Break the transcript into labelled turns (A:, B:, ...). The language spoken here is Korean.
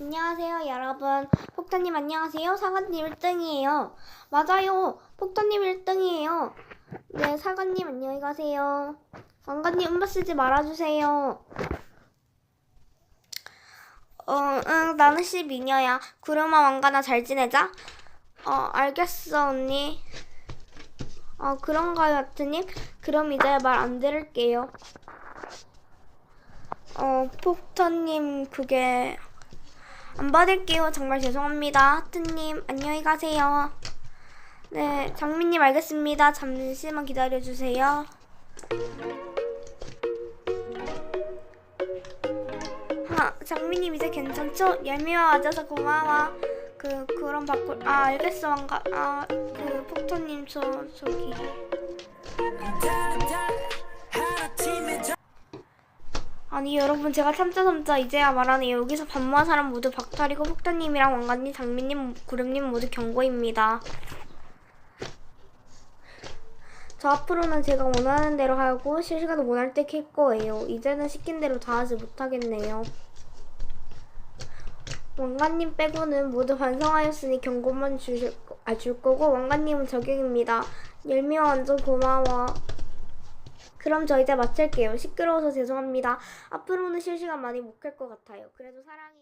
A: 안녕하세요, 여러분. 폭탄님 안녕하세요. 사관님 1등이에요. 맞아요. 폭탄님 1등이에요. 네, 사관님 안녕히 가세요. 왕관님 음바 쓰지 말아주세요. 어, 응, 나는 12녀야. 구름아 왕관아 잘 지내자. 어, 알겠어, 언니. 어, 그런가요, 하트님? 그럼 이제 말 안 들을게요. 어, 폭탄님, 그게, 안 받을게요. 정말 죄송합니다. 하트님, 안녕히 가세요. 네, 장미님 알겠습니다. 잠시만 기다려주세요. 아, 장미님 이제 괜찮죠? 얄미워 와줘서 고마워. 그, 그럼 바꿀, 아, 알겠어. 왕가, 아, 그, 폭탄님, 저, 저기. 아니 여러분 제가 참자 참자 이제야 말하네요. 여기서 반모한 사람 모두 박탈이고 폭탄님이랑 왕관님, 장미님, 구름님 모두 경고입니다. 저 앞으로는 제가 원하는 대로 하고 실시간도 원할 때켤 거예요. 이제는 시킨 대로 다 하지 못하겠네요. 왕관님 빼고는 모두 반성하였으니 경고만 주실, 거- 아, 줄 거고 왕관님은 저격입니다. 열미와 완전 고마워. 그럼 저 이제 마칠게요. 시끄러워서 죄송합니다. 앞으로는 실시간 많이 못켤것 같아요. 그래도 사랑해요.